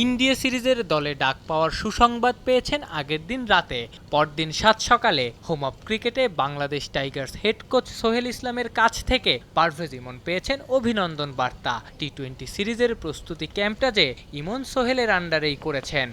India সিরিজের দলে ডাক পাওয়ার সুসংবাদ পেয়েছেন আগের দিন রাতে। পরদিন সাত সকালে হোম অফ ক্রিকেটে Bangladesh Tigers head coach Sohel ইসলামের কাছ থেকে পারভেজ ইমন পেয়েছেন অভিনন্দন বার্তা। টি টোয়েন্টি সিরিজের প্রস্তুতি ক্যাম্পটা যে ইমন সোহেলের আন্ডারেই করেছেন।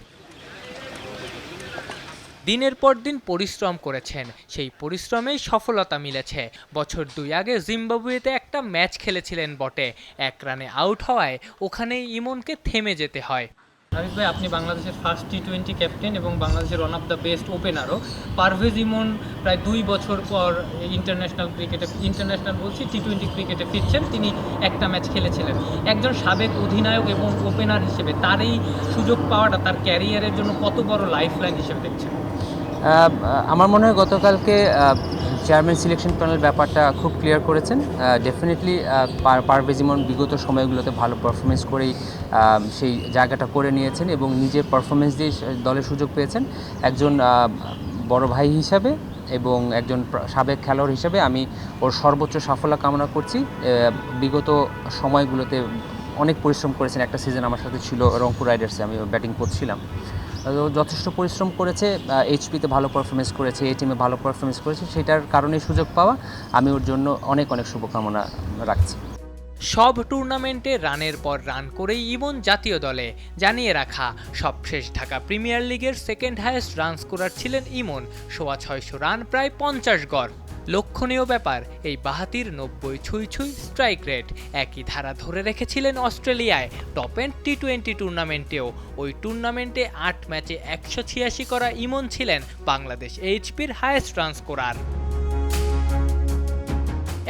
দিনের পর দিন পরিশ্রম করেছেন, সেই পরিশ্রমেই সফলতা মিলেছে। বছর দুই আগে জিম্বাবুয়েতে একটা ম্যাচ খেলেছিলেন বটে। এক রানে আউট হওয়ায় ওখানেই ইমনকে থেমে যেতে হয়। হাবিব ভাই, আপনি বাংলাদেশের ফার্স্ট টি টোয়েন্টি ক্যাপ্টেন এবং বাংলাদেশের ওয়ান অফ দ্য বেস্ট ওপেনারও পারভেজ ইমন প্রায় দুই বছর পর ইন্টারন্যাশনাল ক্রিকেটে ইন্টারন্যাশনাল বলছি টি টোয়েন্টি ক্রিকেটে ফিরছেন। তিনি একটা ম্যাচ খেলেছিলেন। একজন সাবেক অধিনায়ক এবং ওপেনার হিসেবে তার এই সুযোগ পাওয়াটা, তার ক্যারিয়ারের জন্য কত বড় লাইফ লাইন হিসেবে দেখছেন? আমার মনে হয় গতকালকে চেয়ারম্যান সিলেকশন প্যানেল ব্যাপারটা খুব ক্লিয়ার করেছেন। ডেফিনেটলি পারভেজ ইমন বিগত সময়গুলোতে ভালো পারফরমেন্স করেই সেই জায়গাটা করে নিয়েছেন এবং নিজের পারফরমেন্স দিয়ে দলের সুযোগ পেয়েছেন। একজন বড় ভাই হিসাবে এবং একজন সাবেক খেলোয়াড় হিসেবে আমি ওর সর্বোচ্চ সাফল্য কামনা করছি। বিগত সময়গুলোতে অনেক পরিশ্রম করেছেন। একটা সিজন আমার সাথে ছিল রংপুর রাইডার্সে আমি ব্যাটিং করছিলাম। যথেষ্ট পরিশ্রম করেছে এইচপিতে ভালো পারফরমেন্স করেছে এই টিমে ভালো পারফরমেন্স করেছে, সেটার কারণে সুযোগ পাওয়া, আমি ওর জন্য অনেক অনেক শুভকামনা রাখছি। সব টুর্নামেন্টে রানের পর রান করেই ইমন জাতীয় দলে জানিয়ে রাখা, সবশেষ ঢাকা প্রিমিয়ার লিগের সেকেন্ড হায়েস্ট রান স্কোরার ছিলেন ইমন, সোয়া ছয়শো রান, প্রায় পঞ্চাশ গড়। লক্ষণীয় ব্যাপার, এই বাহাতির নব্বই ছুঁই ছুঁই স্ট্রাইক রেট একই ধারা ধরে রেখেছিলেন অস্ট্রেলিয়ায় টপ এন্ড টি টোয়েন্টি টুর্নামেন্টেও ওই টুর্নামেন্টে আট ম্যাচে একশো ছিয়াশি করা ইমন ছিলেন বাংলাদেশ এইচপির হায়েস্ট রান স্কোরার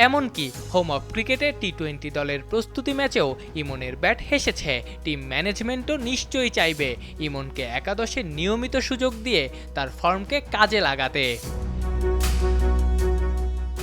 এমনকি হোম অফ ক্রিকেটে টি টোয়েন্টি দলের প্রস্তুতি ম্যাচেও ইমনের ব্যাট হেসেছে। টিম ম্যানেজমেন্টও নিশ্চয়ই চাইবে ইমনকে একাদশে নিয়মিত সুযোগ দিয়ে তার ফর্মকে কাজে লাগাতে।